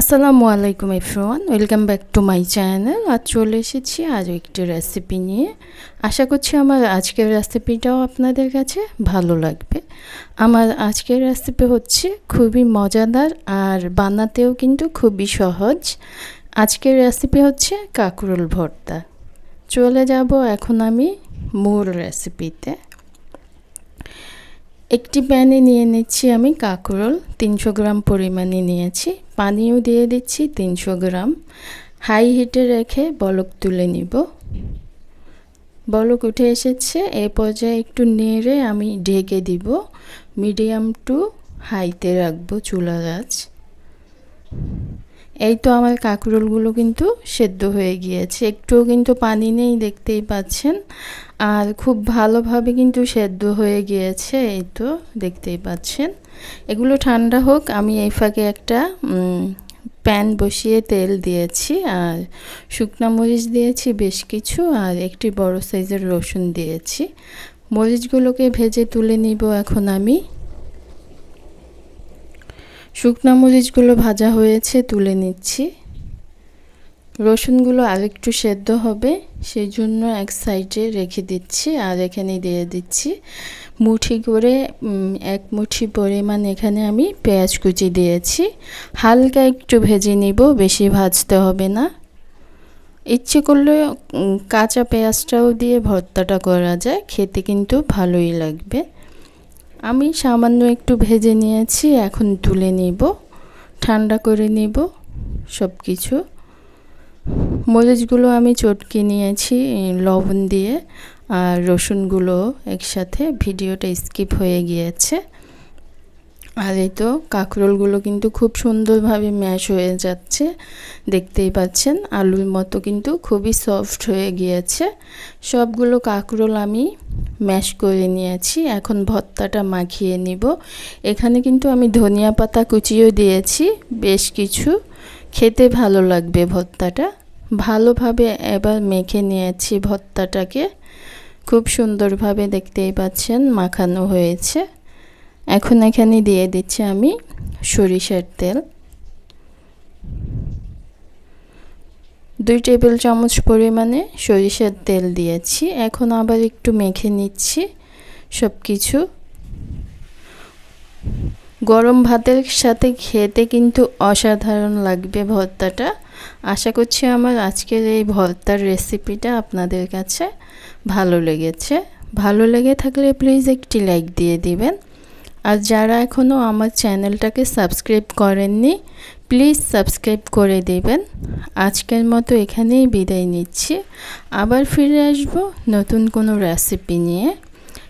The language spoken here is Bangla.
আসসালামু আলাইকুম everyone, welcome back to my channel. আজ চলে এসেছি আরও একটি রেসিপি নিয়ে। আশা করছি আমার আজকের রেসিপিটাও আপনাদের কাছে ভালো লাগবে। আমার আজকের রেসিপি হচ্ছে খুবই মজাদার আর বানাতেও কিন্তু খুবই সহজ। আজকের রেসিপি হচ্ছে কাকরোল ভর্তা। চলে যাব এখন আমি মূল রেসিপিতে। একটি প্যানে নিয়ে নিচ্ছি আমি কাঁকরোল, তিনশো গ্রাম পরিমাণে নিয়েছি। পানিও দিয়ে দিচ্ছি তিনশো গ্রাম। হাই হিটে রেখে বলক তুলে নিব। বলক উঠে এসেছে, এ পর্যায়ে একটু নেড়ে আমি ঢেকে দিব। মিডিয়াম টু হাইতে রাখব চুলা গাছ। এই তো আমার কাঁকরোলগুলো কিন্তু সেদ্ধ হয়ে গিয়েছে। একটুও কিন্তু পানি নেই দেখতেই পাচ্ছেন। আর খুব ভালোভাবে কিন্তু সেদ্ধ হয়ে গিয়েছে, এই তো দেখতেই পাচ্ছেন। এগুলো ঠান্ডা হোক, আমি এই ফাঁকে একটা প্যান বসিয়ে তেল দিয়েছি, আর শুকনা মরিচ দিয়েছি বেশ কিছু, আর একটি বড় সাইজের রসুন দিয়েছি। মরিচগুলোকে ভেজে তুলে নিব এখন আমি। শুকনা মরিচগুলো ভাজা হয়েছে, তুলে নিচ্ছি। রসুনগুলো আরেকটু সেদ্ধ হবে সেই জন্য এক সাইডে রেখে দিচ্ছি আর এখানে দিয়ে দিচ্ছি মুঠি করে এক মুঠি পরিমাণ এখানে আমি পেঁয়াজ কুচি দিয়েছি। হালকা একটু ভেজে নিব, বেশি ভাজতে হবে না। ইচ্ছে করলে কাঁচা পেঁয়াজটাও দিয়ে ভর্তাটা করা যায়, খেতে কিন্তু ভালোই লাগবে। আমি সামান্য একটু ভেজে নিয়েছি, এখন তুলে নিব, ঠান্ডা করে নিব সব কিছু মরিচগুলো আমি চটকে নিয়েছি লবণ দিয়ে আর রসুনগুলো একসাথে। ভিডিওটা স্কিপ হয়ে গিয়েছে। আর এই তো কাঁকরোলগুলো কিন্তু খুব সুন্দরভাবে ম্যাশ হয়ে যাচ্ছে, দেখতেই পাচ্ছেন। আলুর মতো কিন্তু খুবই সফট হয়ে গিয়েছে। সবগুলো কাঁকরোল আমি ম্যাশ করে নিয়েছি। এখন ভর্তাটা মাখিয়ে নিব। এখানে কিন্তু আমি ধনিয়া পাতা কুচিও দিয়েছি, বেশ কিছু। খেতে ভালো লাগবে ভর্তাটা। ভালোভাবে এবার মেখে নিয়েছি ভর্তাটাকে। খুব সুন্দরভাবে দেখতেই পাচ্ছেন মাখানো হয়েছে। এখন এখানে দিয়ে দিচ্ছি আমি সরিষার তেল। দুই টেবিল চামচ পরিমাণে সরিষার তেল দিয়েছি। এখন আবার একটু মেখে নিচ্ছি সব কিছু গরম ভাতের সাথে খেতে কিন্তু অসাধারণ লাগবে ভর্তাটা। আশা করছি আমার আজকের এই ভর্তার রেসিপিটা আপনাদের কাছে ভালো লেগেছে। ভালো লেগে থাকলে প্লিজ একটি লাইক দিয়ে দিবেন। আর যারা এখনও আমার চ্যানেলটাকে সাবস্ক্রাইব করেননি, প্লিজ সাবস্ক্রাইব করে দেবেন। আজকের মতো এখানেই বিদায় নিচ্ছি। আবার ফিরে আসব নতুন কোনো রেসিপি নিয়ে।